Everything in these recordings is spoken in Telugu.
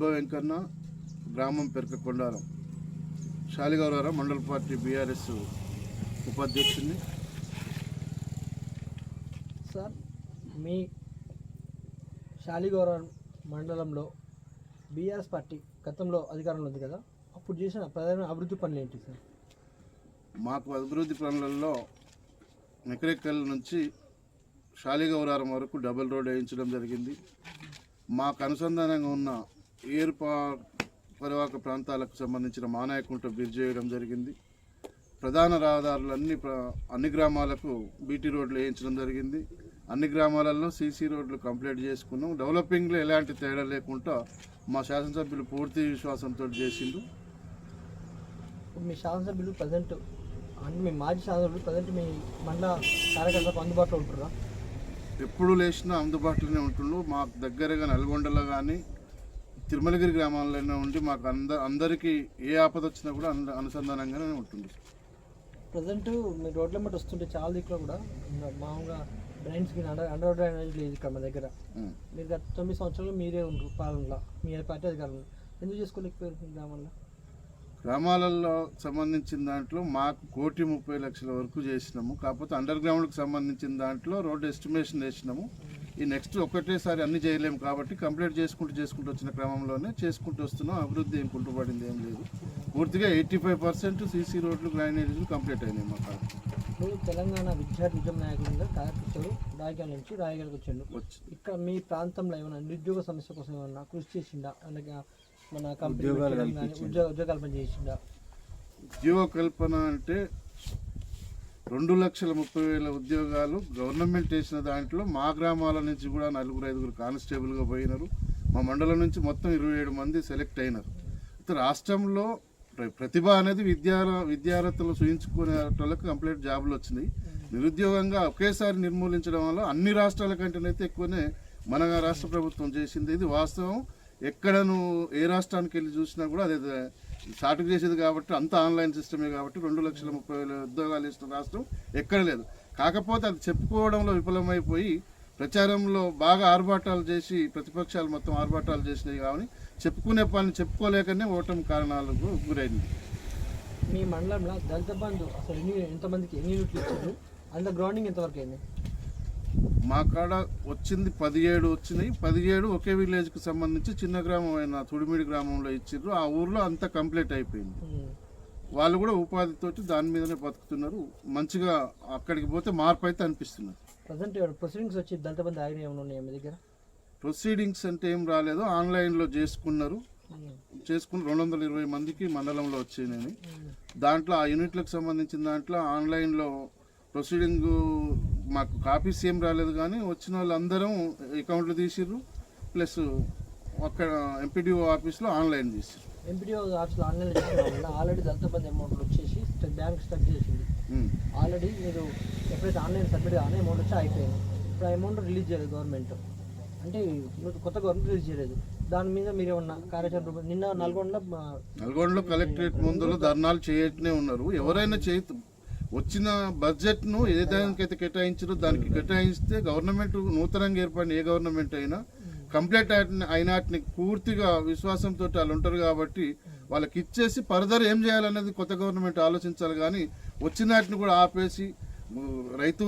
దుబ్బ వెంకన్న గ్రామం పెరకకొండారం శాలిగౌరవరం మండల పార్టీ బీఆర్ఎస్ ఉపాధ్యక్షుడిని. సార్ మీ శాలిగౌరవం మండలంలో బీఆర్ఎస్ పార్టీ గతంలో అధికారంలో ఉంది కదా? అప్పుడు చేసిన ప్రధాన అభివృద్ధి పనులు ఏంటి సార్? మాకు అభివృద్ధి పనులలో మెకరెక్కల్ నుంచి శాలిగౌరారం వరకు డబుల్ రోడ్ వేయించడం జరిగింది. మాకు అనుసంధానంగా ఉన్న ఏరు పా పరివాహక ప్రాంతాలకు సంబంధించిన మానాయకుంట బ్రిడ్జ్ చేయడం జరిగింది. ప్రధాన రహదారులు అన్ని అన్ని గ్రామాలకు బీటీ రోడ్లు వేయించడం జరిగింది. అన్ని గ్రామాలలో సీసీ రోడ్లు కంప్లీట్ చేసుకున్నాం. డెవలపింగ్లో ఎలాంటి తేడా లేకుండా మా శాసనసభ్యులు పూర్తి విశ్వాసంతో చేసిండు మీ శాసనసభ్యులు ప్రజెంట్ అంటే మీ మాజీ శాసనసభ్యులు ప్రజెంట్ మీ మండల కార్యకర్తలకు అందుబాటులో ఉంటున్నారా? ఎప్పుడు లేచినా అందుబాటులోనే ఉంటుండ్రు. మాకు దగ్గరగా నల్గొండలో కానీ తిరుమలగిరి గ్రామాల్లోనే ఉండి మాకు అంద అందరికీ ఏ ఆపద వచ్చినా కూడా అంద అనుసంధానంగానే ఉంటుంది ప్రజెంట్ మీ రోడ్ల మట్టి వస్తుంటే చాలా దిక్కులో కూడా మామూలుగా డ్రైన్స్ అండర్ అండర్ డ్రైనేజ్ లేదు ఇక్కడ మా దగ్గర. మీరు గత తొమ్మిది సంవత్సరాలు మీరే ఉండరు పాలనలో. మీ పార్టీ అధికారంలో. ఎందుకు చేసుకోలేకపోయారు గ్రామంలో గ్రామాలలో? సంబంధించిన దాంట్లో మాకు కోటి ముప్పై లక్షల వరకు చేసినాము. కాకపోతే అండర్ గ్రౌండ్కి సంబంధించిన దాంట్లో రోడ్ ఎస్టిమేషన్ వేసినాము ఈ నెక్స్ట్ ఒకటేసారి అన్ని చేయలేము కాబట్టి కంప్లీట్ చేసుకుంటూ చేసుకుంటూ వచ్చిన క్రమంలోనే చేసుకుంటూ వస్తున్నాం. అభివృద్ధి ఏం కుంటుపడింది ఏం లేదు. పూర్తిగా ఎయిటీ ఫైవ్ పర్సెంట్ సీసీ రోడ్లు గ్రైనేజీలు కంప్లీట్ అయినాయి మా ఇప్పుడు తెలంగాణ విద్యార్థి ఉద్యమ నాయకుడిగా కార్యకర్తలు రాయగల్ నుంచి రాయగల్కి వచ్చాడు. వచ్చి ఇక్కడ మీ ప్రాంతంలో ఏమైనా నిరుద్యోగ సమస్య కోసం ఏమన్నా కృషి చేసిండా? అలాగే మన కంపెనీ ఉద్యోగ ఉద్యోగాలు పని చేసిండా? ఉద్యోగ కల్పన అంటే రెండు లక్షల ముప్పై వేల ఉద్యోగాలు గవర్నమెంట్ వేసిన దాంట్లో మా గ్రామాల నుంచి కూడా నలుగురు ఐదుగురు కానిస్టేబుల్గా పోయినారు. మా మండలం నుంచి మొత్తం ఇరవై ఏడు మంది సెలెక్ట్ అయినారు. అయితే రాష్ట్రంలో ప్ర- ప్రతిభ అనేది విద్యా విద్యార్థులు చూయించుకునే వాళ్ళకి కంప్లీట్ జాబులు వచ్చినాయి. నిరుద్యోగంగా ఒకేసారి నిర్మూలించడం వల్ల అన్ని రాష్ట్రాల కంటేనైతే ఎక్కువనే మన రాష్ట్ర ప్రభుత్వం చేసింది. ఇది వాస్తవం. ఎక్కడ నువ్వు ఏ రాష్ట్రానికి వెళ్ళి చూసినా కూడా అదే షార్ట్ చేసేది కాబట్టి అంత ఆన్లైన్ సిస్టమే కాబట్టి రెండు లక్షల ముప్పై వేల ఉద్యోగాలు ఇస్తున్న రాష్ట్రం ఎక్కడ లేదు. కాకపోతే అది చెప్పుకోవడంలో విఫలమైపోయి ప్రచారంలో బాగా ఆర్భాటాలు చేసి ప్రతిపక్షాలు మొత్తం ఆర్భాటాలు చేసినాయి కావని చెప్పుకునే పని చెప్పుకోలేకనే ఓటమి కారణాలకు గురైంది. మీ మండలంలో దళిత బంధు అసలు ఎంతమందికి ఎన్ని యూనిట్లు ఇచ్చారు? అంత గ్రౌండింగ్ ఎంతవరకు అయింది? మా కాడ వచ్చింది పదిహేడు వచ్చినాయి. పదిహేడు ఒకే విలేజ్కి సంబంధించి చిన్న గ్రామం అయిన తుడిమిడి గ్రామంలో ఇచ్చిర్రు. ఆ ఊర్లో అంతా కంప్లీట్ అయిపోయింది. వాళ్ళు కూడా ఉపాధితోటి దాని మీదనే బతుకుతున్నారు. మంచిగా అక్కడికి పోతే మార్పు అయితే అనిపిస్తున్నారు ప్రజెంట్ ప్రొసీడింగ్స్ వచ్చి దళిత బంధు ఆగిన ఏమైనా ఉన్నాయా మీ దగ్గర? ప్రొసీడింగ్స్ అంటే ఏం రాలేదు. ఆన్లైన్లో చేసుకున్నారు. చేసుకుని రెండు వందల ఇరవై మందికి మండలంలో వచ్చినాయి ఉమ్. దాంట్లో ఆ యూనిట్లకు సంబంధించిన దాంట్లో ఆన్లైన్లో ప్రొసీడింగ్ మాకు కాపీస్ ఏం రాలేదు కానీ వచ్చిన వాళ్ళందరం అకౌంట్లు తీసిర్రు ప్లస్ అక్కడ ఎంపీడీఓ ఆఫీస్లో ఆన్లైన్ చేసిర్రు ఎంపీడీఓ ఆఫీస్లో online already Dalit Bandhu amount వచ్చేసి బ్యాంక్ స్టక్ చేసింది. ఆల్రెడీ మీరు ఎప్పుడైతే ఆన్లైన్ సబ్మిట్ కానీ అమౌంట్ వచ్చి అయిపోయింది. ఇప్పుడు ఆ అమౌంట్ రిలీజ్ చేయలేదు గవర్నమెంట్. అంటే కొత్త గవర్నమెంట్ రిలీజ్ చేయలేదు. దాని మీద మీరు ఏమన్నా కార్యాచరణ నిన్న నల్గొండలో నల్గొండలో కలెక్టరేట్ ముందులో ధర్నాలు చేయటనే ఉన్నారు. ఎవరైనా చేయ వచ్చిన బడ్జెట్ను ఏ దానికైతే కేటాయించారో దానికి కేటాయిస్తే గవర్నమెంట్ నూతనంగా ఏర్పడిన ఏ గవర్నమెంట్ అయినా కంప్లీట్ అయినాటిని పూర్తిగా విశ్వాసంతో వాళ్ళు ఉంటారు కాబట్టి వాళ్ళకి ఇచ్చేసి ఫర్దర్ ఏం చేయాలనేది కొత్త గవర్నమెంట్ ఆలోచించాలి కానీ వచ్చినాటిని కూడా ఆపేసి రైతు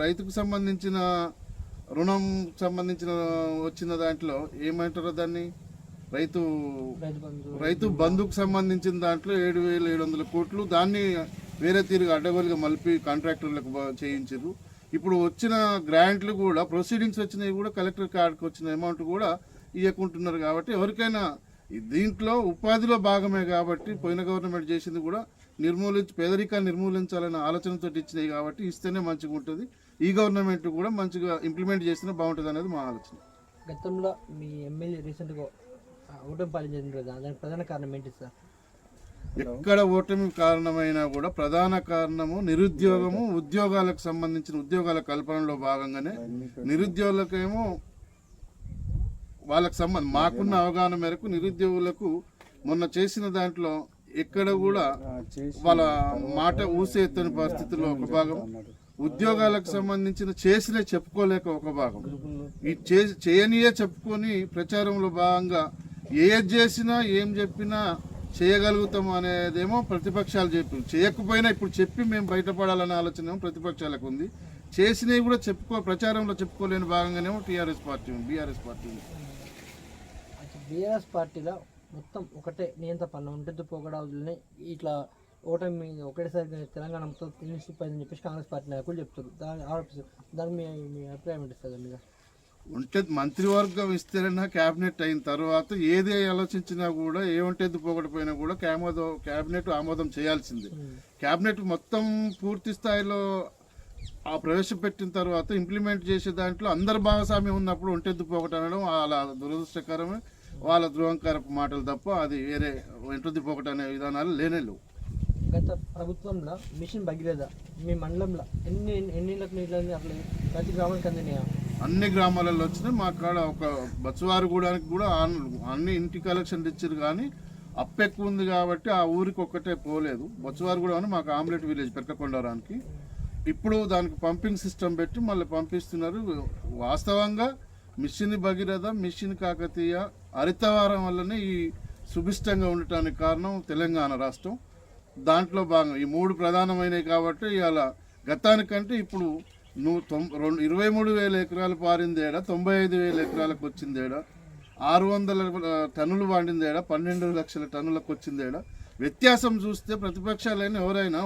రైతుకు సంబంధించిన రుణం సంబంధించిన వచ్చిన దాంట్లో ఏమంటారో దాన్ని? రైతు రైతు బంధుకు సంబంధించిన దాంట్లో ఏడు వేల ఏడు వందల కోట్లు దాన్ని వేరే తీరుగా అడ్డగోలుగా మలిపి కాంట్రాక్టర్లకు చేయించారు. ఇప్పుడు వచ్చిన గ్రాంట్లు కూడా ప్రొసీడింగ్స్ వచ్చినవి కూడా కలెక్టర్ కార్డుకు వచ్చిన అమౌంట్ కూడా ఇవ్వకుంటున్నారు కాబట్టి ఎవరికైనా దీంట్లో ఉపాధిలో భాగమే కాబట్టి పోయిన గవర్నమెంట్ చేసింది కూడా నిర్మూలించి పేదరికాన్ని నిర్మూలించాలనే ఆలోచనతో ఇచ్చినాయి కాబట్టి ఇస్తేనే మంచిగా ఉంటుంది. ఈ గవర్నమెంట్ కూడా మంచిగా ఇంప్లిమెంట్ చేసినా బాగుంటుంది అనేది మా ఆలోచన. గతంలో మీ ఎమ్మెల్యే రీసెంట్గా ఓటమి పాలించింది దానికి ప్రధాన కారణం ఏంటి సార్? ఎక్కడ ఓటమి కారణమైనా కూడా ప్రధాన కారణము నిరుద్యోగము ఉద్యోగాలకు సంబంధించిన ఉద్యోగాల కల్పనలో భాగంగానే నిరుద్యోగులకేమో వాళ్ళకి సంబంధం మాకున్న అవగాహన మేరకు నిరుద్యోగులకు మొన్న చేసిన దాంట్లో ఎక్కడ కూడా వాళ్ళ మాట ఊసేత్తని పరిస్థితుల్లో ఒక భాగం. ఉద్యోగాలకు సంబంధించిన చేసిన చెప్పుకోలేక ఒక భాగం. ఈ చేయనియే చెప్పుకొని ప్రచారంలో భాగంగా ఏది చేసినా ఏం చెప్పినా చేయగలుగుతాం అనేదేమో ప్రతిపక్షాలు చెప్పి చేయకపోయినా ఇప్పుడు చెప్పి మేము బయటపడాలనే ఆలోచన ఏమో ప్రతిపక్షాలకు ఉంది. చేసినవి కూడా చెప్పుకో ప్రచారంలో చెప్పుకోలేని భాగంగానేమో టీఆర్ఎస్ పార్టీ ఉంది బీఆర్ఎస్ పార్టీ ఉంది. బీఆర్ఎస్ పార్టీలో మొత్తం ఒకటే నియంత పనులు ఉంటుంది పొగడాలని ఇట్లా ఓటమి మీద ఒకటేసారి తెలంగాణ మొత్తం తినిసిపోయిందని చెప్పేసి కాంగ్రెస్ పార్టీ నాయకులు చెప్తారు దాన్ని ఆరోపిస్తారు దాన్ని మీ మీ అభిప్రాయం ఏంటి సార్ మీద? ఉంటే మంత్రివర్గం విస్తరణ క్యాబినెట్ అయిన తర్వాత ఏది ఆలోచించినా కూడా ఏమంటేది పోగొడిపోయినా కూడా క్యామోదో క్యాబినెట్ ఆమోదం చేయాల్సిందే. క్యాబినెట్ మొత్తం పూర్తి స్థాయిలో ఆ ప్రవేశపెట్టిన తర్వాత ఇంప్లిమెంట్ చేసే దాంట్లో అందరు భాగస్వామ్యం ఉన్నప్పుడు ఒంటెద్దు పోగొట్టు అనడం వాళ్ళ దురదృష్టకరమే. వాళ్ళ ధృవంకరపు మాటలు తప్ప అది వేరే ఒంటెద్దు పోగొట్టు అనే విధానాలు లేనే లేవు. గత ప్రభుత్వంలో మిషన్ భగీరథ మీ మండలంలో ఎన్ని ఎన్ని నీళ్ళు అట్లా ప్రతి గ్రామానికి అందినాయా? అన్ని గ్రామాలలో వచ్చినాయి మా కాడ ఒక బస్సువారు గూడానికి కూడా అన్ని ఇంటి కలెక్షన్ తెచ్చారు కానీ అప్పు ఎక్కువ ఉంది కాబట్టి ఆ ఊరికి ఒక్కటే పోలేదు. బస్సువారు కూడా అని మాకు ఆమ్లెట్ విలేజ్ పెట్టకొండవరానికి. ఇప్పుడు దానికి పంపింగ్ సిస్టమ్ పెట్టి మళ్ళీ పంపిస్తున్నారు. వాస్తవంగా మిషన్ భగీరథ మిషన్ కాకతీయ హరితవారం వల్లనే ఈ సుభిష్టంగా ఉండటానికి కారణం తెలంగాణ రాష్ట్రం. దాంట్లో భాగం ఈ మూడు ప్రధానమైనవి కాబట్టి ఇవాళ గతానికంటే ఇప్పుడు నువ్వు తొం రెండు ఇరవై మూడు వేల ఎకరాలు పారిందేడా తొంభై ఐదు వేల ఎకరాలకు వచ్చిందేడా ఆరు వందల టన్నులు వాడిందేడా పన్నెండు లక్షల టన్నులకు వచ్చిందేడా వ్యత్యాసం చూస్తే ప్రతిపక్షాలైన ఎవరైనా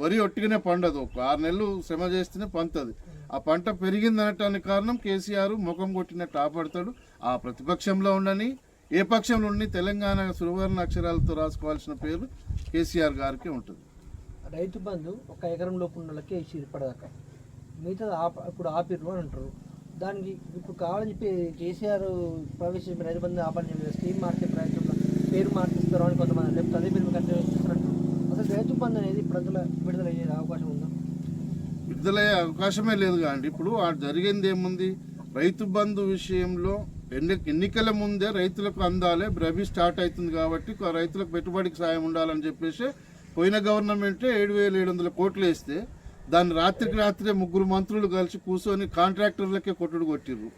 వరి ఒట్టిగానే పండదు. ఒక ఆరు నెలలు శ్రమ చేస్తేనే పంతది. ఆ పంట పెరిగిందనటానికి కారణం కేసీఆర్ ముఖం కొట్టినట్టు ఆపడతాడు ఆ ప్రతిపక్షంలో ఉండని ఏ పక్షంలో ఉండి తెలంగాణ సువర్ణ అక్షరాలతో రాసుకోవాల్సిన పేరు కేసీఆర్ గారికి ఉంటుంది. రైతు బంధు ఒక ఎకరం లోపు ఉన్న ఇప్పటిదాకా. మిగతా ఆప ఇప్పుడు ఆపిర్రు అని అంటారు. దానికి ఇప్పుడు కావాలని చెప్పి కేసీఆర్ ప్రవేశించిన రైతు బంధు ఆపాలని చెప్పి స్కీమ్ మార్చే ప్రయత్నం పేరు మార్చిస్తారు అని కొంతమంది లేకపోతే అదే పేరు కంటిన్యూ చేస్తారంటారు అసలు రైతు బంధు అనేది ఇప్పుడు అందులో విడుదల అయ్యే అవకాశం ఉందా? విడుదలయ్యే అవకాశమే లేదు కాండి ఇప్పుడు ఆ జరిగింది ఏముంది? రైతు బంధు విషయంలో ఎన్ని ఎన్నికల ముందే రైతులకు అందాలి రబీ స్టార్ట్ అవుతుంది కాబట్టి రైతులకు పెట్టుబడికి సాయం ఉండాలని చెప్పేసి పోయిన గవర్నమెంటే ఏడు వేల ఏడు వందల కోట్లు వేస్తే దాన్ని రాత్రికి రాత్రే ముగ్గురు మంత్రులు కలిసి కూర్చొని కాంట్రాక్టర్లకే కొట్టుడు కొట్టిర్రు.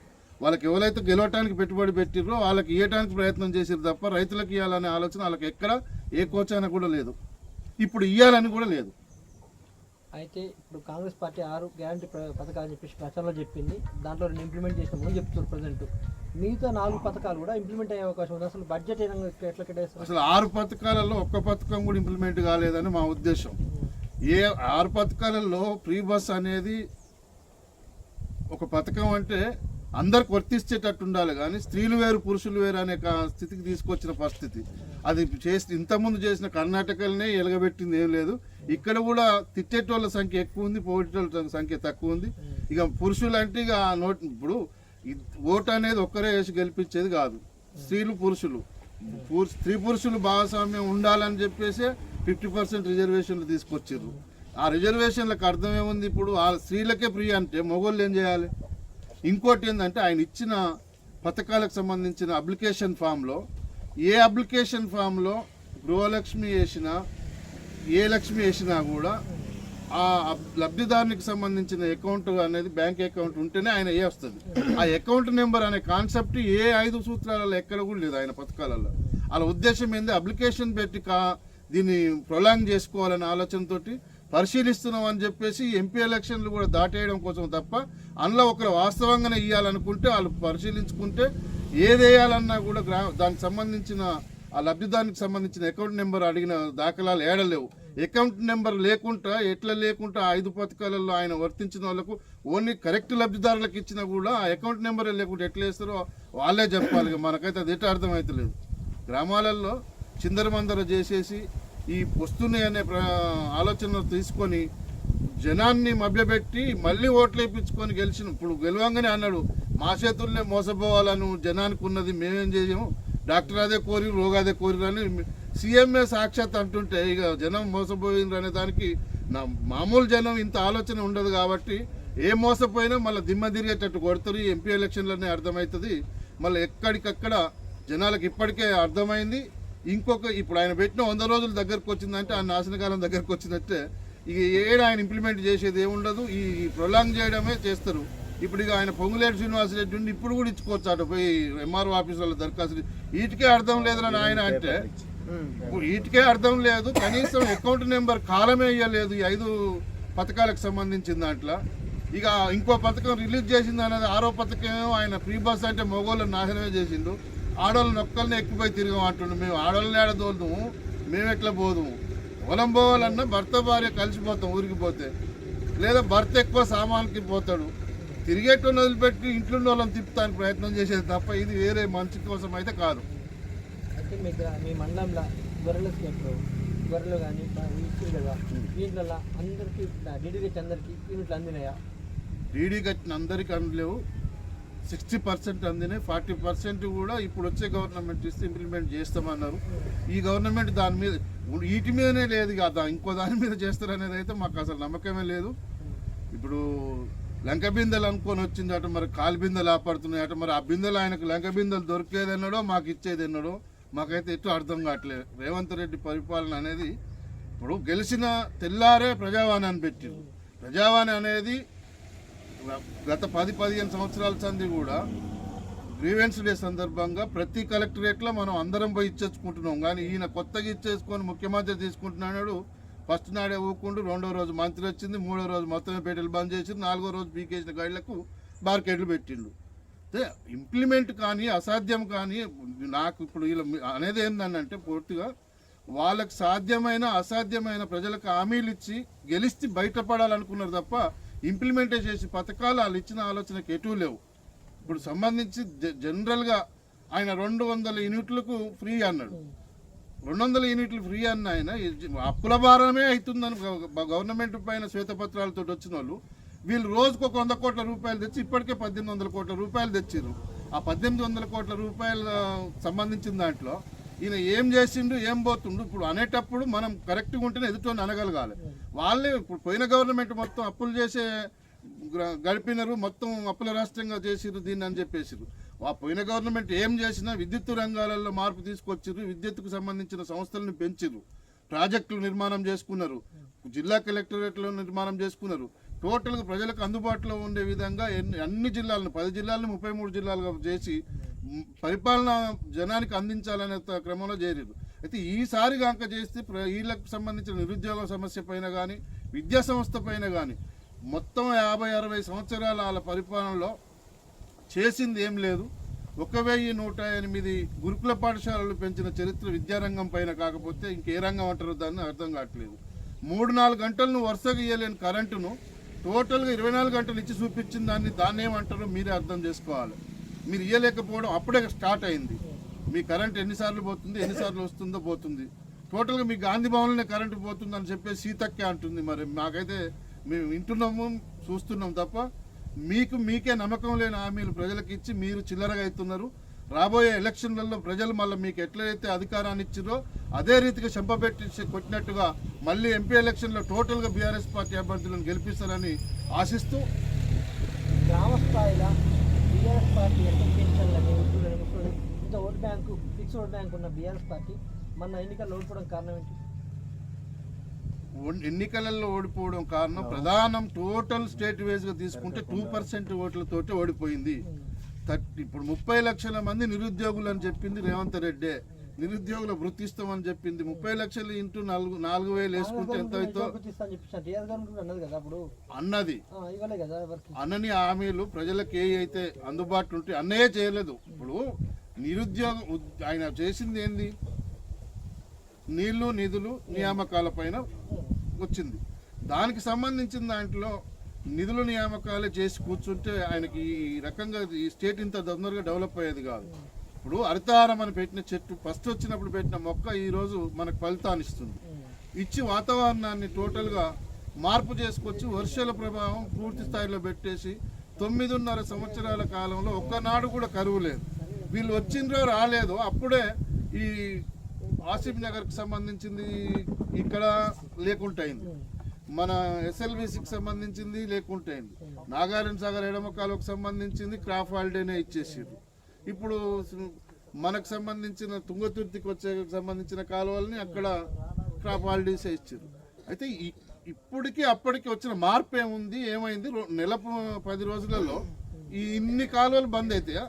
వాళ్ళకి ఎవరైతే గెలవటానికి పెట్టుబడి పెట్టిర్రో వాళ్ళకి ఇవ్వడానికి ప్రయత్నం చేసిర్రు తప్ప రైతులకు ఇవ్వాలనే ఆలోచన వాళ్ళకి ఎక్కడ ఏ కోచాన కూడా లేదు. ఇప్పుడు ఇవ్వాలని కూడా లేదు. అయితే ఇప్పుడు కాంగ్రెస్ పార్టీ ఆరు గ్యారంటీ పథకాలు చెప్పేసి ప్రచారంలో చెప్పింది. దాంట్లో రెండు ఇంప్లిమెంట్ చేసినామని చెప్తున్నారు ప్రజెంట్. మిగతా నాలుగు పథకాలు కూడా ఇంప్లిమెంట్ అయ్యే అవకాశం ఉంది. అసలు బడ్జెట్ ఎట్లా అసలు ఆరు పథకాలలో ఒక్క పథకం కూడా ఇంప్లిమెంట్ కాలేదని మా ఉద్దేశం. ఏ ఆరు పథకాలలో ఫ్రీ బస్ అనేది ఒక పథకం అంటే అందరికి వర్తించేటట్టు ఉండాలి కానీ స్త్రీలు వేరు పురుషులు వేరు అనే స్థితికి తీసుకొచ్చిన పరిస్థితి. అది చేసి ఇంతకుముందు చేసిన కర్ణాటకలనే ఎలగబెట్టింది ఏం లేదు. ఇక్కడ కూడా తిట్టేటోళ్ళ సంఖ్య ఎక్కువ ఉంది పోగొట్టేటోళ్ళ సంఖ్య తక్కువ ఉంది. ఇక పురుషులు అంటే ఇక నోట్ ఇప్పుడు ఓటు అనేది ఒక్కరే వేసి గెలిపించేది కాదు. స్త్రీలు పురుషులు. స్త్రీ పురుషులు భాగస్వామ్యం ఉండాలని చెప్పేసి ఫిఫ్టీ పర్సెంట్ రిజర్వేషన్లు తీసుకొచ్చారు ఆ రిజర్వేషన్లకు అర్థం ఏముంది ఇప్పుడు? ఆ స్త్రీలకే ఫ్రీ అంటే మొగోళ్ళు ఏం చేయాలి? ఇంకోటి ఏంటంటే ఆయన ఇచ్చిన పథకాలకు సంబంధించిన అప్లికేషన్ ఫామ్లో ఏ అప్లికేషన్ ఫామ్లో గృహలక్ష్మి వేసినా ఏ లక్ష్మి వేసినా కూడా ఆ లబ్ధిదారునికి సంబంధించిన అకౌంట్ అనేది బ్యాంక్ అకౌంట్ ఉంటేనే ఆయన ఏ వస్తుంది? ఆ అకౌంట్ నెంబర్ అనే కాన్సెప్ట్ ఏ ఐదు సూత్రాలలో ఎక్కడ కూడా లేదు ఆయన పథకాలలో. వాళ్ళ ఉద్దేశం ఏంది? అప్లికేషన్ పెట్టి కా దీన్ని ప్రొలాంగ్ చేసుకోవాలనే ఆలోచనతోటి పరిశీలిస్తున్నాం అని చెప్పేసి ఎంపీ ఎలక్షన్లు కూడా దాటేయడం కోసం తప్ప అందులో ఒకరు వాస్తవంగానే ఇవ్వాలనుకుంటే వాళ్ళు పరిశీలించుకుంటే ఏది వేయాలన్నా కూడా గ్రా దానికి సంబంధించిన ఆ లబ్ధిదారునికి సంబంధించిన అకౌంట్ నెంబర్ అడిగిన దాఖలాలు ఏడలేవు. అకౌంట్ నెంబర్ లేకుండా ఎట్లా లేకుండా ఐదు పథకాలలో ఆయన వర్తించిన వాళ్ళకు ఓన్లీ కరెక్ట్ లబ్ధిదారులకు ఇచ్చినా కూడా ఆ అకౌంట్ నెంబర్ లేకుండా ఎట్లా వేస్తారో వాళ్ళే చెప్పాలి మనకైతే అది ఎట్లా అర్థమవుతలేదు గ్రామాలలో చిందరమందర చేసేసి ఈ వస్తున్నాయి అనే ఆలోచనలు ఆలోచన తీసుకొని జనాన్ని మభ్యపెట్టి మళ్ళీ ఓట్లు వేయించుకొని గెలిచిన ఇప్పుడు గెలవంగానే అన్నాడు మా చేతుల్నే మోసపోవాలని జనానికి ఉన్నది మేమేం చేయము డాక్టర్ అదే కోరి రోగాదే కోరి అని సీఎంఏ సాక్షాత్ అంటుంటే ఇక జనం మోసపోయింది అనే దానికి నా మామూలు జనం ఇంత ఆలోచన ఉండదు కాబట్టి ఏ మోసపోయినా మళ్ళీ దిమ్మ తిరిగేటట్టు కొడతారు ఎంపీ ఎలక్షన్లోనే అర్థమవుతుంది మళ్ళీ ఎక్కడికక్కడ జనాలకు ఇప్పటికే అర్థమైంది ఇంకొక ఇప్పుడు ఆయన పెట్టిన వంద రోజుల దగ్గరకు వచ్చిందంటే ఆ నాశనకాలం దగ్గరకు వచ్చినట్టే ఇక ఏడు ఆయన ఇంప్లిమెంట్ చేసేది ఏముండదు. ఈ ప్రొలాంగ్ చేయడమే చేస్తారు. ఇప్పుడు ఇక ఆయన పొంగులేటి శ్రీనివాసరెడ్డి ఉండి ఇప్పుడు కూడా ఇచ్చుకోవచ్చు అటు పోయి ఎంఆర్ఓ ఆఫీస్ వాళ్ళ దరఖాస్తు వీటికే అర్థం లేదని ఆయన అంటే. ఇప్పుడు వీటికే అర్థం లేదు. కనీసం అకౌంట్ నెంబర్ కాలమే ఇవ్వలేదు ఈ ఐదు పథకాలకు సంబంధించిన దాంట్లో. ఇక ఇంకో పథకం రిలీజ్ చేసింది అనేది ఆరో పథకం ఆయన ఫ్రీ బస్ అంటే మగవాళ్ళని నాశనమే చేసిండు. ఆడవాళ్ళని ఒక్కరిని ఎక్కిపోయి తిరిగాం అంటుండు మేము ఆడవాళ్ళని తోలుతాము? మేము ఎట్లా పోదుము? పొలం పోవాలన్నా భర్త భార్య కలిసిపోతాం ఊరికి పోతే. లేదా భర్త ఎక్కువ సామాన్కి పోతాడు. తిరిగేటోని వదిలిపెట్టి ఇంట్లో వాళ్ళని తిప్పుతానికి ప్రయత్నం చేసేది తప్ప ఇది వేరే మంచి కోసం అయితే కాదు. అయితే మీ గ్రా- మీ మండలంలో గొర్రెల స్కేట్లు గొర్రెలు కానీ కదా అందరికీ అందరికీ అందినాయా? డీడీ కట్టిన అందరికి అందలేవు. సిక్స్టీ పర్సెంట్ అందినాయి ఫార్టీ పర్సెంట్ కూడా ఇప్పుడు వచ్చే గవర్నమెంట్ ఇస్తే ఇంప్లిమెంట్ చేస్తామన్నారు. ఈ గవర్నమెంట్ దాని మీద వీటి మీదనే లేదు కదా ఇంకో దాని మీద చేస్తారనేది అయితే మాకు అసలు నమ్మకమే లేదు. ఇప్పుడు లంక బిందెలు అనుకొని వచ్చింది అటు మరి కాలు బిందెలు ఆపడుతున్నాయి అటు మరి ఆ బిందెలు ఆయనకు లంక బిందెలు దొరికేది ఎన్నడో మాకు ఇచ్చేది ఎన్నడో మాకైతే ఎటు అర్థం కావట్లేదు. రేవంత్ రెడ్డి పరిపాలన అనేది ఇప్పుడు గెలిచిన తెల్లారే ప్రజావాణి అని పెట్టింది ప్రజావాణి అనేది గత పది పదిహేను సంవత్సరాల సంది కూడా గ్రీవెన్స్ డే సందర్భంగా ప్రతి కలెక్టరేట్లో మనం అందరం పోయి ఇచ్చేసుకుంటున్నాం. కానీ ఈయన కొత్తగా ఇచ్చేసుకొని ముఖ్యమంత్రి తీసుకుంటున్నాడు. ఫస్ట్ నాడే ఊకుండు రెండో రోజు మంత్రి వచ్చింది మూడో రోజు మొత్తమే పేటలు బంద్ చేసి నాలుగో రోజు పీకేసిన గైడ్లకు మార్కెట్లు పెట్టిండు. ఇంప్లిమెంట్ కానీ అసాధ్యం కానీ నాకు ఇప్పుడు వీళ్ళ అనేది ఏంటంటే పూర్తిగా వాళ్ళకి సాధ్యమైన అసాధ్యమైన ప్రజలకు హామీలు ఇచ్చి గెలిచి బయటపడాలనుకున్నారు తప్ప ఇంప్లిమెంట్ చేసి పథకాలు వాళ్ళు ఇచ్చిన ఆలోచనకి ఎటూ లేవు. ఇప్పుడు సంబంధించి జ- జనరల్గా ఆయన రెండు వందల యూనిట్లకు ఫ్రీ అన్నాడు. రెండు వందల యూనిట్లు ఫ్రీ అన్న ఆయన అప్పుల భారమే అవుతుందని గవర్నమెంట్ పైన శ్వేతపత్రాలతో వచ్చిన వాళ్ళు వీళ్ళు రోజుకు ఒక వంద కోట్ల రూపాయలు తెచ్చి ఇప్పటికే పద్దెనిమిది వందల కోట్ల రూపాయలు తెచ్చిర్రు. ఆ పద్దెనిమిది వందల కోట్ల రూపాయలు సంబంధించిన దాంట్లో ఈయన ఏం చేసిండు ఏం పోతుండు ఇప్పుడు అనేటప్పుడు మనం కరెక్ట్గా ఉంటేనే ఎదుటోని అనగలగాలి. వాళ్ళే ఇప్పుడు పోయిన గవర్నమెంట్ మొత్తం అప్పులు చేసే గడిపినారు మొత్తం అప్పుల రాష్ట్రంగా చేసిర్రు దీన్ని అని చెప్పేసిర్రు. ఆ పోయిన గవర్నమెంట్ ఏం చేసినా విద్యుత్ రంగాలలో మార్పు తీసుకొచ్చిర్రు విద్యుత్కు సంబంధించిన సంస్థలను పెంచిర్రు ప్రాజెక్టులు నిర్మాణం చేసుకున్నారు జిల్లా కలెక్టరేట్లో నిర్మాణం చేసుకున్నారు. టోటల్గా ప్రజలకు అందుబాటులో ఉండే విధంగా ఎన్ని అన్ని జిల్లాలను పది జిల్లాలను ముప్పై మూడు జిల్లాలుగా చేసి పరిపాలన జనానికి అందించాలనే క్రమంలో చేరారు అయితే ఈసారి కనుక చేస్తే వీళ్ళకు సంబంధించిన నిరుద్యోగ సమస్య పైన కానీ విద్యా సంస్థ పైన కానీ మొత్తం యాభై అరవై సంవత్సరాల వాళ్ళ పరిపాలనలో చేసింది ఏం లేదు. ఒక వెయ్యి నూట ఎనిమిది గురుకుల పాఠశాలలు పెంచిన చరిత్ర విద్యారంగం పైన కాకపోతే ఇంకే రంగం అంటారో దాన్ని అర్థం కావట్లేదు. మూడు నాలుగు గంటలను వరుసగా ఇవ్వలేని కరెంటును టోటల్గా ఇరవై నాలుగు గంటలు ఇచ్చి చూపించిన దాన్ని దాన్ని ఏమంటారో మీరే అర్థం చేసుకోవాలి. మీరు ఇవ్వలేకపోవడం అప్పుడే స్టార్ట్ అయింది. మీ కరెంట్ ఎన్నిసార్లు పోతుంది ఎన్నిసార్లు వస్తుందో పోతుంది. టోటల్గా మీ గాంధీ భవన్లోనే కరెంటు పోతుందని చెప్పేసి సీతక్కే అంటుంది మరి. మాకైతే మేము వింటున్నాము చూస్తున్నాం తప్ప మీకు మీకే నమ్మకం లేని హామీలు ప్రజలకు ఇచ్చి మీరు చిల్లరగా అవుతున్నారు రాబోయే ఎలక్షన్లలో ప్రజలు మళ్ళీ మీకు ఎట్లయితే అధికారాన్ని ఇచ్చిరో అదే రీతిగా చెంపబెట్టి కొట్టినట్టుగా మళ్ళీ ఎంపీ ఎలక్షన్లో టోటల్గా బీఆర్ఎస్ పార్టీ అభ్యర్థులను గెలిపిస్తారని ఆశిస్తూ గ్రామ స్థాయిలో బీఆర్ఎస్ పార్టీ ఎంత పెన్షన్లని vote bank fix vote bank ఉన్న బీఆర్ఎస్ పార్టీ మన ఎన్నికల్లో ఓడిపోవడం కారణం ఏంటి? ఎన్నికలలో ఓడిపోవడం కారణం ప్రధానం టోటల్ స్టేట్ వైజ్గా తీసుకుంటే టూ పర్సెంట్ ఓట్లతోటి ఓడిపోయింది. థర్టీ ఇప్పుడు ముప్పై లక్షల మంది నిరుద్యోగులు అని చెప్పింది రేవంత్ రెడ్డి. నిరుద్యోగుల వృత్తిస్తామని చెప్పింది. ముప్పై లక్షలు ఇంటూ నాలుగు నాలుగు వేలు వేసుకుంటే ఎంత అవుతో గుర్తిస్తా అని చెప్పి టీఆర్ గవర్నమెంట్ కూడా అన్నది అన్నని హామీలు ప్రజలకు ఏ అయితే అందుబాటులో ఉంటే అన్నయ్యే చేయలేదు. ఇప్పుడు నిరుద్యోగ ఆయన చేసింది ఏంది? నీళ్ళు నిధులు నియామకాల పైన వచ్చింది. దానికి సంబంధించిన దాంట్లో నిధుల నియామకాలే చేసి కూర్చుంటే ఆయనకి ఈ రకంగా ఈ స్టేట్ ఇంత తొందరగా డెవలప్ అయ్యేది కాదు. ఇప్పుడు హరితహారం అని పెట్టిన చెట్టు ఫస్ట్ వచ్చినప్పుడు పెట్టిన మొక్క ఈరోజు మనకు ఫలితాన్ని ఇస్తుంది. ఇచ్చి వాతావరణాన్ని టోటల్గా మార్పు చేసుకొచ్చి వర్షాల ప్రభావం పూర్తి స్థాయిలో పెట్టేసి తొమ్మిదిన్నర సంవత్సరాల కాలంలో ఒక్కనాడు కూడా కరువు లేదు. వీళ్ళు వచ్చిందో రాలేదో అప్పుడే ఈ ఆసిఫ్ నగర్కి సంబంధించింది ఇక్కడ లేకుంటైంది. మన ఎస్ఎల్బిసికి సంబంధించింది లేకుంటైంది. నాగార్జున సాగర్ ఎడమకాలకు సంబంధించింది క్రాఫ్ హాలిడేనే ఇచ్చేసారు ఇప్పుడు మనకు సంబంధించిన తుంగతుర్తికి వచ్చే సంబంధించిన కాలువల్ని అక్కడ క్రాప్ హాలిడేస్ ఇచ్చారు. అయితే ఇప్పటికి అప్పటికి వచ్చిన మార్పు ఏముంది ఏమైంది? రో- నెల పది రోజులలో ఈ ఇన్ని కాలువలు బంద్ అవుతాయా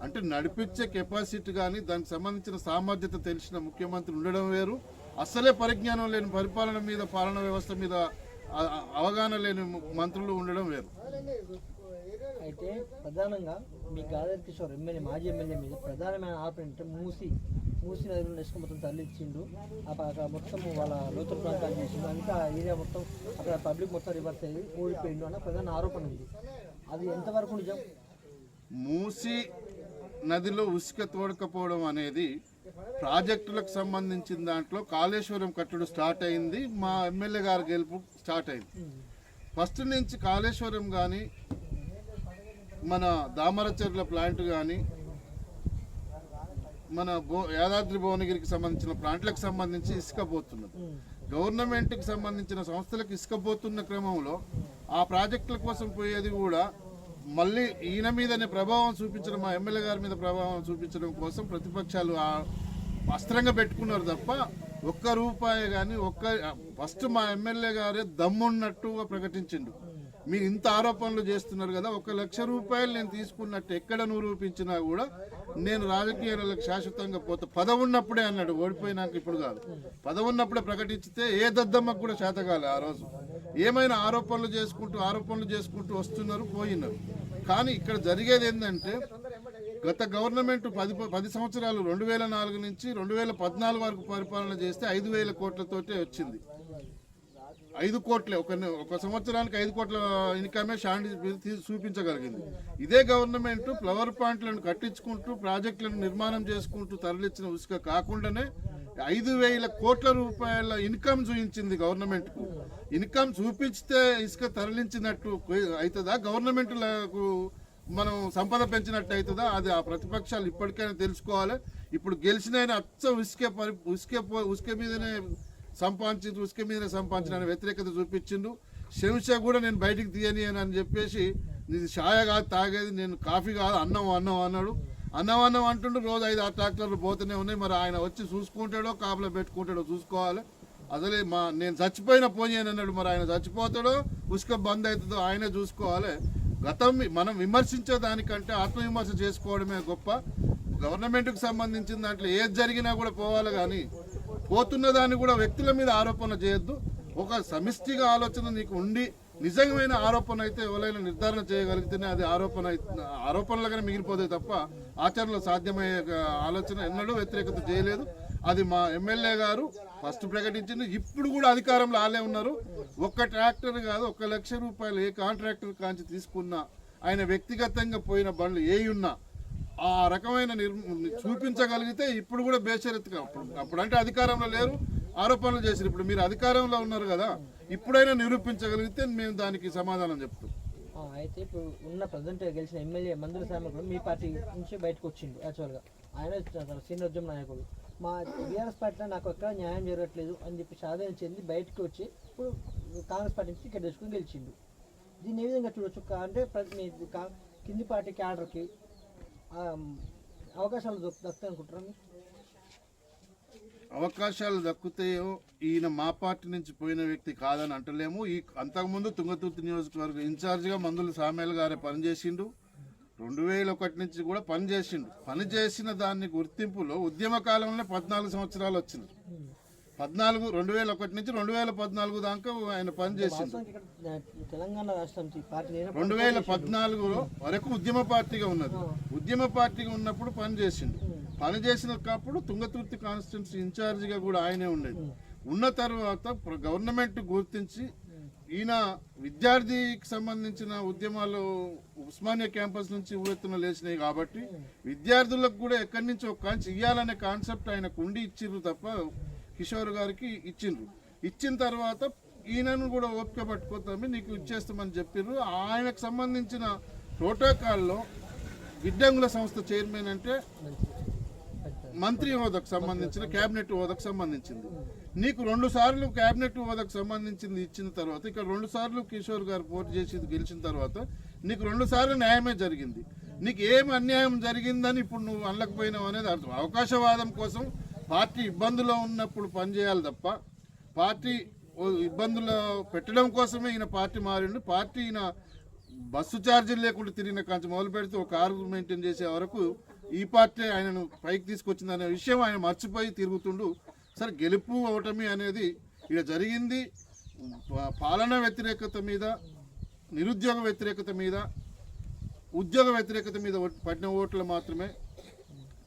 అంటే నడిపించే కెపాసిటీ కానీ దానికి సంబంధించిన సామర్థ్యత తెలిసిన ముఖ్యమంత్రి ఉండడం వేరు. అసలే పరిజ్ఞానం లేని పరిపాలన మీద పాలన వ్యవస్థ మీద అవగాహన లేని మంత్రులు ఉండడం వేరు. అయితే ప్రధానంగా మీ గాదర్ కిషోర్ ఎమ్మెల్యే మాజీ ఎమ్మెల్యే మీద ప్రధానమైన ఆరోపణ ఏంటంటే మూసి మూసి నదిలో ఇసుక మొత్తం తరలిచ్చిండు. అక్కడ మొత్తం వాళ్ళ లోతు ప్రాంతాలు చేసిండు. అందుకే ఆ ఏరియా మొత్తం అక్కడ పబ్లిక్ మొత్తం రివర్స్ అయ్యి ఓడిపోయిండు అన్న ప్రధాన ఆరోపణ ఉంది అది ఎంతవరకు నిజం? మూసి నదిలో ఉసుక తోడకపోవడం అనేది ప్రాజెక్టులకు సంబంధించిన దాంట్లో కాళేశ్వరం కట్టుడు స్టార్ట్ అయింది. మా ఎమ్మెల్యే గారి గెలుపు స్టార్ట్ అయింది. ఫస్ట్ నుంచి కాళేశ్వరం కానీ మన దామరచర్ల ప్లాంట్ కానీ మన భో యాదాద్రి భువనగిరికి సంబంధించిన ప్లాంట్లకు సంబంధించి ఇసుక పోతున్నది. గవర్నమెంట్కి సంబంధించిన సంస్థలకు ఇసుక పోతున్న క్రమంలో ఆ ప్రాజెక్టుల కోసం పోయేది కూడా మళ్ళీ ఈయన మీదనే ప్రభావం చూపించడం మా ఎమ్మెల్యే గారి మీద ప్రభావం చూపించడం కోసం ప్రతిపక్షాలు అస్త్రంగా పెట్టుకున్నారు తప్ప ఒక్క రూపాయి కానీ ఒక్క ఫస్ట్ మా ఎమ్మెల్యే గారే దమ్మున్నట్టుగా ప్రకటించిండు. మీరు ఇంత ఆరోపణలు చేస్తున్నారు కదా ఒక లక్ష రూపాయలు నేను తీసుకున్నట్టు ఎక్కడ నిరూపించినా కూడా నేను రాజకీయాలకు శాశ్వతంగా పోతా. పదవున్నప్పుడే అన్నాడు ఓడిపోయినాక ఇప్పుడు కాదు. పదవి ఉన్నప్పుడే ప్రకటించితే ఏ దద్దమ్మకు కూడా చేతగాలి ఆ రోజు. ఏమైనా ఆరోపణలు చేసుకుంటూ ఆరోపణలు చేసుకుంటూ వస్తున్నారు పోయినారు. కానీ ఇక్కడ జరిగేది ఏంటంటే గత గవర్నమెంట్ పది పది సంవత్సరాలు రెండు వేల నాలుగు నుంచి రెండు వేల పద్నాలుగు వరకు పరిపాలన చేస్తే ఐదు వేల కోట్లతోటే వచ్చింది. ఐదు కోట్లే. ఒక ఒక సంవత్సరానికి ఐదు కోట్ల ఇన్కమే షాండి చూపించగలిగింది. ఇదే గవర్నమెంట్ ఫ్లవర్ పాయింట్లను కట్టించుకుంటూ ప్రాజెక్టులను నిర్మాణం చేసుకుంటూ తరలించిన ఉసుక కాకుండానే ఐదు వేల కోట్ల రూపాయల ఇన్కమ్ చూపించింది గవర్నమెంట్కు. ఇన్కమ్ చూపించితే ఇసుక తరలించినట్టు అవుతుందా గవర్నమెంట్లకు మనం సంపద పెంచినట్టు అవుతుందా అది ఆ ప్రతిపక్షాలు ఇప్పటికైనా తెలుసుకోవాలి. ఇప్పుడు గెలిచిన అచ్చ ఉసుకే పరి ఉసుకే ఉసుకే మీదనే సంపాదించి ఉసుక మీద సంపాదించిన వ్యతిరేకత చూపించిండు. శంష కూడా నేను బయటికి తీయని అని చెప్పేసి ఇది ఛాయ కాదు తాగేది నేను కాఫీ కాదు అన్నం అన్నం అన్నాడు. అన్నం అన్నం అంటుండు రోజు ఐదు ఆరు ట్రాక్టర్లు పోతూనే ఉన్నాయి. మరి ఆయన వచ్చి చూసుకుంటాడో కాపులో పెట్టుకుంటాడో చూసుకోవాలి. అసలే మా నేను చచ్చిపోయిన పోనీ అని అన్నాడు. మరి ఆయన చచ్చిపోతాడో ఉసుక బంద్ అవుతుందో ఆయనే చూసుకోవాలి. గతం మనం విమర్శించే దానికంటే ఆత్మవిమర్శ చేసుకోవడమే గొప్ప. గవర్నమెంట్కి సంబంధించిన దాంట్లో ఏది జరిగినా కూడా పోవాలి కానీ పోతున్న దాన్ని కూడా వ్యక్తుల మీద ఆరోపణ చేయొద్దు. ఒక సమిష్టిగా ఆలోచన నీకు ఉండి నిజమైన ఆరోపణ అయితే ఎవరైనా నిర్ధారణ చేయగలిగితేనే అది ఆరోపణ ఆరోపణలు ఆరోపణలుగానే మిగిలిపోతాయి తప్ప ఆచరణలో సాధ్యమయ్యే ఆలోచన ఎన్నడూ వ్యతిరేకత చేయలేదు. అది మా ఎమ్మెల్యే గారు ఫస్ట్ ప్రకటించింది. ఇప్పుడు కూడా అధికారంలో ఆలే ఉన్నారు. ఒక్క ట్రాక్టర్ కాదు ఒక లక్ష రూపాయలు ఏ కాంట్రాక్టర్ కాంచి తీసుకున్నా ఆయన వ్యక్తిగతంగా పోయిన బండ్లు ఏ ఉన్నా ఆ రకమైన చూపించగలిగితే ఇప్పుడు కూడా బేషరత్తుగా అప్పుడు అప్పుడంటే అధికారంలో లేరు ఆరోపణలు చేశారు. ఇప్పుడు మీరు అధికారంలో ఉన్నారు కదా ఇప్పుడైనా నిరూపించగలిగితే మేము దానికి సమాధానం చెప్తాం. అయితే ఇప్పుడు ఉన్న ప్రజెంట్ గెలిచిన ఎమ్మెల్యే మందుల సామ కూడా మీ పార్టీ నుంచి బయటకు వచ్చిండు యాక్చువల్గా. ఆయన సీనోద్యమ ఉద్యమ నాయకుడు. మా బీఆర్ఎస్ పార్టీలో నాకు ఎక్కడ న్యాయం జరగట్లేదు అని చెప్పి సాధన చెంది బయటకు వచ్చి ఇప్పుడు కాంగ్రెస్ పార్టీ నుంచి టికెట్ తెచ్చుకుని గెలిచిండు. దీన్ని ఏ విధంగా చూడొచ్చు? కా- అంటే ప్రతి కా- కింది పార్టీ క్యాడర్కి అవకాశాలు దక్కుతాయి అనుకుంటారా అవకాశాలు దక్కుతాయో ఈయన మా పార్టీ నుంచి పోయిన వ్యక్తి కాదని అంటలేము. ఈ అంతకుముందు తుంగతుర్తి నియోజకవర్గం ఇన్ఛార్జిగా మందుల సామేల్ గారే పనిచేసిండు. రెండు వేల ఒకటి నుంచి కూడా పనిచేసిండు. పని చేసిన దాన్ని గుర్తింపులో ఉద్యమ కాలంలో పద్నాలుగు సంవత్సరాలు వచ్చింది. పద్నాలుగు రెండు వేల ఒకటి నుంచి రెండు వేల పద్నాలుగు దాకా ఆయన పనిచేసిండు తెలంగాణ రాష్ట్రం లేనప్పుడు రెండు వేల పద్నాలుగులో వరకు ఉద్యమ పార్టీగా ఉన్నది. ఉద్యమ పార్టీగా ఉన్నప్పుడు పని చేసిండు. పని చేసినప్పుడు తుంగతుర్తి కాన్స్టిట్యున్సీ ఇన్ఛార్జిగా కూడా ఆయనే ఉండేది. ఉన్న తర్వాత గవర్నమెంట్ గుర్తించి ఈయన విద్యార్థికి సంబంధించిన ఉద్యమాలు ఉస్మానియా క్యాంపస్ నుంచి ఊరెత్తున లేచినాయి కాబట్టి విద్యార్థులకు కూడా ఎక్కడి నుంచి ఒక కాంచి ఇవ్వాలనే కాన్సెప్ట్ ఆయనకు ఉండి ఇచ్చిర్రు తప్ప కిషోర్ గారికి ఇచ్చిండ్రు. ఇచ్చిన తర్వాత ఈయనను కూడా ఓపిక పట్టుకోతామని నీకు ఇచ్చేస్తామని చెప్పిర్రు. ఆయనకు సంబంధించిన ప్రోటోకాల్లో గిడ్డంగుల సంస్థ చైర్మన్ అంటే మంత్రి హోదాకు సంబంధించిన కేబినెట్ హోదాకు సంబంధించింది. నీకు రెండు సార్లు కేబినెట్ హోదాకు సంబంధించింది ఇచ్చిన తర్వాత ఇక్కడ రెండు సార్లు కిషోర్ గారు పోటీ చేసి గెలిచిన తర్వాత నీకు రెండు సార్లు న్యాయమే జరిగింది. నీకు ఏం అన్యాయం జరిగిందని ఇప్పుడు నువ్వు అనలేకపోయినావు అనేది అర్థం. అవకాశవాదం కోసం పార్టీ ఇబ్బందులో ఉన్నప్పుడు పనిచేయాలి తప్ప పార్టీ ఇబ్బందులు పెట్టడం కోసమే ఈయన పార్టీ మారిండు. పార్టీ ఈయన బస్సు ఛార్జీలు లేకుండా తిరిగిన కాంచి మొదలు పెడితే ఒక కారు మెయింటైన్ చేసే వరకు ఈ పార్టీ ఆయనను పైకి తీసుకొచ్చిందనే విషయం ఆయన మర్చిపోయి తిరుగుతుండు. సరే గెలుపు ఓటమి అనేది ఇక్కడ జరిగింది. పాలన వ్యతిరేకత మీద నిరుద్యోగ వ్యతిరేకత మీద ఉద్యోగ వ్యతిరేకత మీద పడిన ఓట్లు మాత్రమే.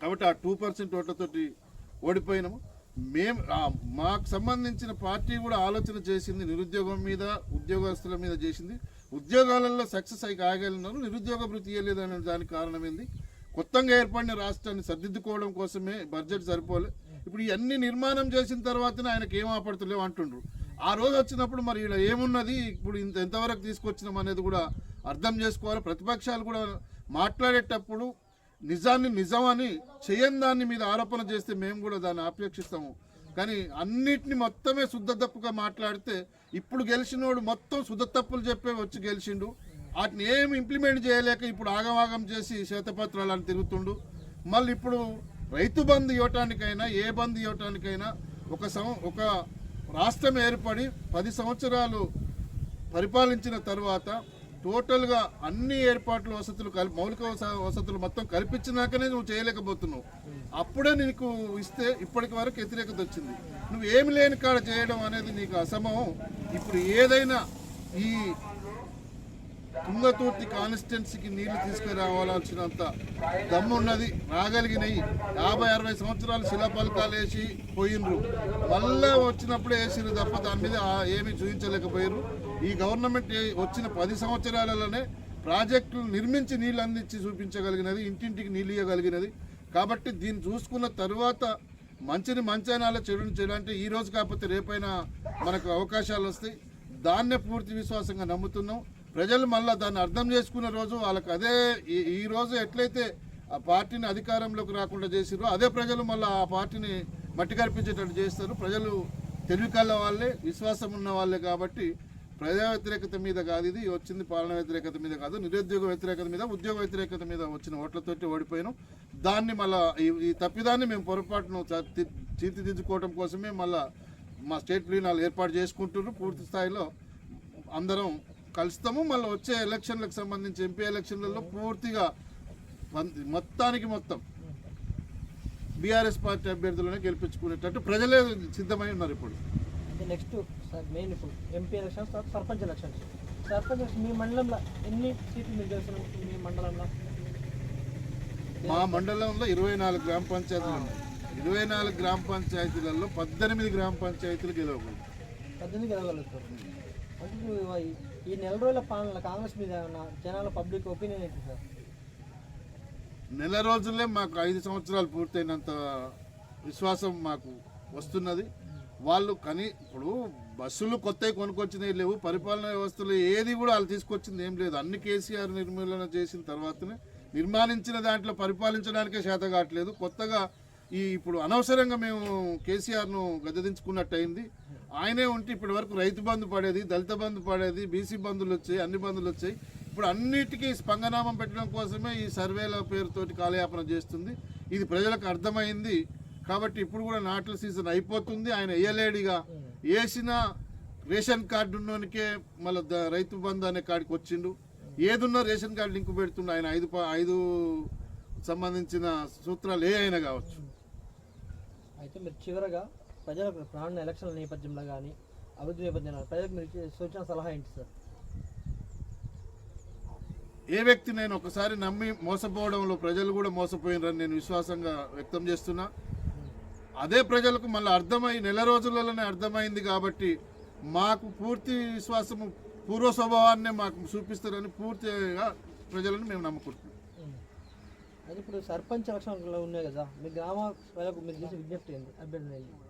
కాబట్టి ఆ టూ పర్సెంట్ ఓట్లతోటి ఓడిపోయినాము. మేము మాకు సంబంధించిన పార్టీ కూడా ఆలోచన చేసింది నిరుద్యోగం మీద ఉద్యోగస్తుల మీద చేసింది. ఉద్యోగాలలో సక్సెస్ అయి కాగలిగినారు నిరుద్యోగ భృతి ఇవ్వలేదనే దానికి కారణమైంది కొత్తగా ఏర్పడిన రాష్ట్రాన్ని సర్దిద్దుకోవడం కోసమే బడ్జెట్ సరిపోలే. ఇప్పుడు ఇవన్నీ నిర్మాణం చేసిన తర్వాతనే ఆయనకు ఏం ఆపడతలేవు అంటుండ్రు. ఆ రోజు వచ్చినప్పుడు మరి ఇలా ఏమున్నది? ఇప్పుడు ఇంత ఎంతవరకు తీసుకొచ్చినాం అనేది కూడా అర్థం చేసుకోవాలి. ప్రతిపక్షాలు కూడా మాట్లాడేటప్పుడు నిజాన్ని నిజమని చేయని దాన్ని మీద ఆరోపణ చేస్తే మేము కూడా దాన్ని ఆపేక్షిస్తాము. కానీ అన్నిటిని మొత్తమే శుద్ధ తప్పుగా మాట్లాడితే ఇప్పుడు గెలిచినోడు మొత్తం శుద్ధ తప్పులు చెప్పే వచ్చి గెలిచిండు. వాటిని ఏం ఇంప్లిమెంట్ చేయలేక ఇప్పుడు ఆగమాగం చేసి శ్వేతపత్రాలు అని తిరుగుతుండు. మళ్ళీ ఇప్పుడు రైతు బంధు ఇవ్వటానికైనా ఏ బంధు ఇవ్వటానికైనా ఒక సం ఒక రాష్ట్రం ఏర్పడి పది సంవత్సరాలు పరిపాలించిన తర్వాత టోటల్గా అన్ని ఏర్పాట్లు వసతులు కల్ మౌలిక వసతులు మొత్తం కల్పించినాకనే నువ్వు చేయలేకపోతున్నావు. అప్పుడే నీకు ఇస్తే ఇప్పటికి వరకు వ్యతిరేకత వచ్చింది. నువ్వు ఏమి లేని కాడ చేయడం అనేది నీకు అసమం ఇప్పుడు ఏదైనా ఈ తుంగతూర్తి కాన్స్టిట్యున్సీకి నీళ్ళు తీసుకురావాల్సినంత దమ్మున్నది రాగలిగినాయి యాభై అరవై సంవత్సరాలు శిలాఫలకాలు వేసి పోయినరు. మళ్ళా వచ్చినప్పుడే వేసిరు తప్ప దాని మీద ఏమి ఏమీ చూపించలేకపోయారు ఈ గవర్నమెంట్ వచ్చిన పది సంవత్సరాలలోనే ప్రాజెక్టులు నిర్మించి నీళ్ళు అందించి చూపించగలిగినది ఇంటింటికి నీళ్ళు ఇవ్వగలిగినది కాబట్టి దీన్ని చూసుకున్న తర్వాత మంచిని మంచానాలో చెడుని చెడు అంటే ఈ రోజు కాకపోతే రేపైనా మనకు అవకాశాలు వస్తాయి. దాన్నే పూర్తి విశ్వాసంగా నమ్ముతున్నాం. ప్రజలు మళ్ళీ దాన్ని అర్థం చేసుకున్న రోజు వాళ్ళకి అదే ఈ- రోజు ఎట్లయితే ఆ పార్టీని అధికారంలోకి రాకుండా చేసిరో అదే ప్రజలు మళ్ళీ ఆ పార్టీని మట్టి కల్పించేటట్టు చేస్తారు. ప్రజలు తెలివి కళ్ళ వాళ్ళే విశ్వాసం ఉన్న వాళ్ళే కాబట్టి ప్రజా వ్యతిరేకత మీద కాదు ఇది. వచ్చింది పాలన వ్యతిరేకత మీద కాదు. నిరుద్యోగ వ్యతిరేకత మీద ఉద్యోగ వ్యతిరేకత మీద వచ్చిన ఓట్లతోటి ఓడిపోయినాం. దాన్ని మళ్ళా ఈ- తప్పిదాన్ని మేము పొరపాటును తీర్చిదిద్దుకోవడం కోసమే మళ్ళా మా స్టేట్ ప్లీనాలు ఏర్పాటు చేసుకుంటున్నారు. పూర్తి స్థాయిలో అందరం కలుస్తాము. మళ్ళీ వచ్చే ఎలక్షన్లకు సంబంధించి ఎంపీ ఎలక్షన్లలో పూర్తిగా మొత్తానికి మొత్తం బీఆర్ఎస్ పార్టీ అభ్యర్థులనే గెలిపించుకునేటట్టు ప్రజలే సిద్ధమై ఉన్నారు ఇప్పుడు. నెక్స్ట్ సార్ మెయిన్ ఇప్పుడు ఎంపీ ఎలక్షన్స్ తర్వాత సర్పంచ్ ఎలక్షన్స్ సర్పంచ్ మీ మండలంలో ఎన్ని సీట్లు మీరు గెలుస్తున్నాం మీ మండలంలో? మా మండలంలో ఇరవై నాలుగు గ్రామ పంచాయతీలు ఉన్నాయి. ఇరవై నాలుగు గ్రామ పంచాయతీలలో పద్దెనిమిది గ్రామ పంచాయతీలు గెలవకూడదు. పద్దెనిమిది గెలవగలుగుతారు. అంటే ఈ- నెల రోజుల పాలన కాంగ్రెస్ మీద జనాల పబ్లిక్ ఒపీనియన్ ఏంటి సార్ నెల రోజులే మాకు ఐదు సంవత్సరాలు పూర్తయినంత విశ్వాసం మాకు వస్తున్నది. వాళ్ళు కని ఇప్పుడు బస్సులు కొత్తవి కొనుక్కొచ్చినవి లేవు పరిపాలన వ్యవస్థలు ఏది కూడా వాళ్ళు తీసుకొచ్చింది ఏం లేదు. అన్ని కేసీఆర్ నిర్మూలన చేసిన తర్వాతనే నిర్మాణించిన దాంట్లో పరిపాలించడానికే చేత కావట్లేదు. కొత్తగా ఈ ఇప్పుడు అనవసరంగా మేము కేసీఆర్ను గద్దెదించుకున్నట్టు అయింది ఆయనే ఉంటే ఇప్పటి వరకు రైతు బంధు పడేది దళిత బంధు పడేది బీసీ బంధులు వచ్చాయి అన్ని బంధులు వచ్చాయి. ఇప్పుడు అన్నిటికీ స్పందనామం పెట్టడం కోసమే ఈ సర్వేల పేరుతోటి కాలయాపన చేస్తుంది. ఇది ప్రజలకు అర్థమైంది. కాబట్టి ఇప్పుడు కూడా నాట్ల సీజన్ అయిపోతుంది. ఆయన వేయలేడిగా. వేసిన రేషన్ కార్డు ఉన్నోనికే మళ్ళీ రైతు బంధు అనే కాడికి వచ్చిండు. ఏదున్నా రేషన్ కార్డు లింక్ పెడుతుండు. ఆయన ఐదు ఐదు సంబంధించిన సూత్రాలు ఏ అయినా కావచ్చు. అయితే మీరు చివరగా ప్రజలకు రానున్న ఎలక్షన్ల నేపథ్యంలో కానీ అభివృద్ధి నేపథ్యంలో ప్రజలకు మీరు సూచన సలహా ఏంటి సార్? ఏ వ్యక్తి నేను ఒకసారి నమ్మి మోసపోవడంలో ప్రజలు కూడా మోసపోయినరని నేను విశ్వాసంగా వ్యక్తం చేస్తున్నా. అదే ప్రజలకు మళ్ళీ అర్థమై నెల రోజులలోనే అర్థమైంది కాబట్టి మాకు పూర్తి విశ్వాసము పూర్వ స్వభావాన్నే మాకు చూపిస్తారని పూర్తిగా ప్రజలను మేము నమ్ముకుంటున్నాం. అయితే ఇప్పుడు సర్పంచ్ ఎలక్షన్లు ఉన్నాయి కదా మీ గ్రామ ప్రజలకు మీరు చేసే విజ్ఞప్తి ఏంటి? అభ్యర్థులు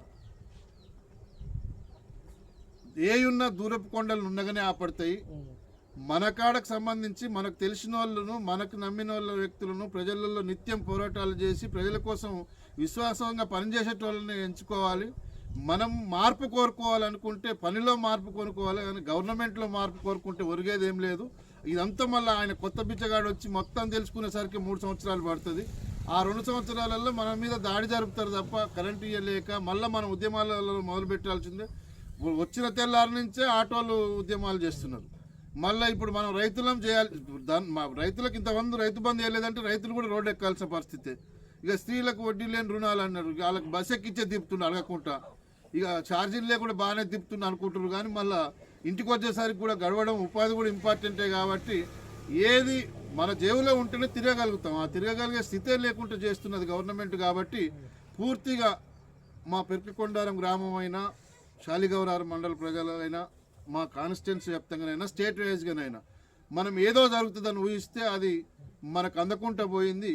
ఏ ఉన్న దూరపు కొండలు ఉండగానే ఆపడతాయి. మన కాడకు సంబంధించి మనకు తెలిసిన వాళ్ళను మనకు నమ్మిన వాళ్ళ వ్యక్తులను ప్రజలలో నిత్యం పోరాటాలు చేసి ప్రజల కోసం విశ్వాసంగా పనిచేసేటోళ్ళని ఎంచుకోవాలి. మనం మార్పు కోరుకోవాలనుకుంటే పనిలో మార్పు కోరుకోవాలి కానీ గవర్నమెంట్లో మార్పు కోరుకుంటే ఒరిగేది ఏం లేదు. ఇదంతా మళ్ళీ ఆయన కొత్త బిచ్చగాడు వచ్చి మొత్తం తెలుసుకునేసరికి మూడు సంవత్సరాలు పడుతుంది. ఆ రెండు సంవత్సరాలలో మన మీద దాడి జరుపుతారు తప్ప కరెంట్ ఇవ్వలేక మళ్ళీ మన ఉద్యమాలలో మొదలు పెట్టాల్సిందే. వచ్చిన తెల్లారి నుంచే ఆటోలు ఉద్యమాలు చేస్తున్నారు. మళ్ళీ ఇప్పుడు మనం రైతులం చేయాలి. దాని మా రైతులకు ఇంతమంది రైతు బంధు వేయలేదంటే రైతులు కూడా రోడ్డు ఎక్కాల్సిన పరిస్థితి. ఇక స్త్రీలకు వడ్డీ లేని రుణాలు అన్నారు. వాళ్ళకి బస్ ఎక్కిచ్చే తిప్పుతున్నారు అడగకుండా. ఇక ఛార్జీలు లేకుండా బాగానే తిప్పుతున్నారు అనుకుంటున్నారు కానీ మళ్ళీ ఇంటికి వచ్చేసరికి కూడా గడవడం ఉపాధి కూడా ఇంపార్టెంటే కాబట్టి ఏది మన జేబులో ఉంటేనే తిరగగలుగుతాం. ఆ తిరగగలిగే స్థితే లేకుండా చేస్తున్నది గవర్నమెంట్ కాబట్టి పూర్తిగా మా పెరికికొండారం గ్రామం అయినా శాలిగౌరారం మండల ప్రజలైనా మా కాన్స్టిట్యున్సీ వ్యాప్తంగానైనా స్టేట్ వైజ్గానైనా మనం ఏదో జరుగుతుందని ఊహిస్తే అది మనకు అందకుండా పోయింది.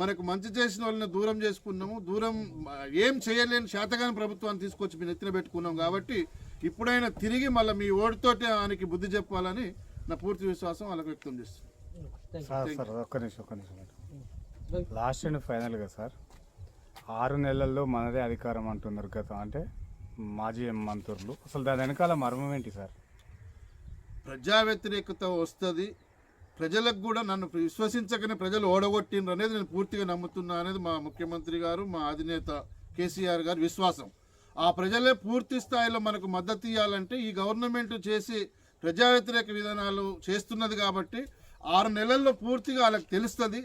మనకు మంచి చేసిన వాళ్ళని దూరం చేసుకున్నాము. దూరం ఏం చేయలేని శాతగాని ప్రభుత్వాన్ని తీసుకొచ్చి మీ నెత్తిన పెట్టుకున్నాం కాబట్టి ఇప్పుడైనా తిరిగి మళ్ళీ మీ ఓటుతోటే ఆయనకి బుద్ధి చెప్పాలని నా పూర్తి విశ్వాసం వాళ్ళకి వ్యక్తం చేస్తుంది సార్ సార్ ఒక్క నిమిషం ఒక్క నిమిషం. లాస్ట్ అండ్ ఫైనల్గా సార్ ఆరు నెలల్లో మనదే అధికారం అంటున్నారు గత అంటే మాజీ మంత్రులు. అసలు దాని వెనకాల మర్మం ఏంటి సార్? ప్రజా వ్యతిరేకత వస్తుంది ప్రజలకు కూడా నన్ను విశ్వసించకనే ప్రజలు ఓడగొట్టిండ్రు అనేది నేను పూర్తిగా నమ్ముతున్నా అనేది మా ముఖ్యమంత్రి గారు మా అధినేత కేసీఆర్ గారి విశ్వాసం. ఆ ప్రజలే పూర్తి స్థాయిలో మనకు మద్దతు ఇవ్వాలంటే ఈ గవర్నమెంట్ చేసి ప్రజా వ్యతిరేక విధానాలు చేస్తున్నది కాబట్టి ఆరు నెలల్లో పూర్తిగా వాళ్ళకి తెలుస్తుంది.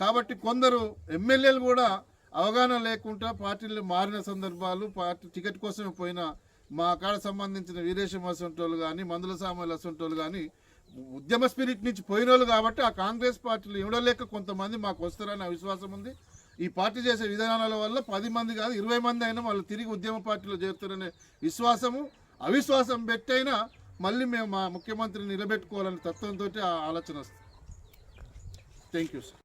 కాబట్టి కొందరు ఎమ్మెల్యేలు కూడా అవగాహన లేకుండా పార్టీలు మారిన సందర్భాలు పార్టీ టికెట్ కోసమే పోయిన మా కాడ సంబంధించిన వీరేశం అసంటోళ్ళు కానీ మందుల సామాన్లు అసంటోళ్ళు కానీ ఉద్యమ స్పిరిట్ నుంచి పోయిన వాళ్ళు కాబట్టి ఆ కాంగ్రెస్ పార్టీలు ఇవ్వలేక కొంతమంది మాకు వస్తారని విశ్వాసం ఉంది. ఈ పార్టీ చేసే విధానాల వల్ల పది మంది కాదు ఇరవై మంది అయినా వాళ్ళు తిరిగి ఉద్యమ పార్టీలో చేరుతారనే విశ్వాసము అవిశ్వాసం పెట్టైనా మళ్ళీ మేము మా ముఖ్యమంత్రిని నిలబెట్టుకోవాలనే తత్వంతో ఆ ఆలోచన వస్తుంది. Thank you sir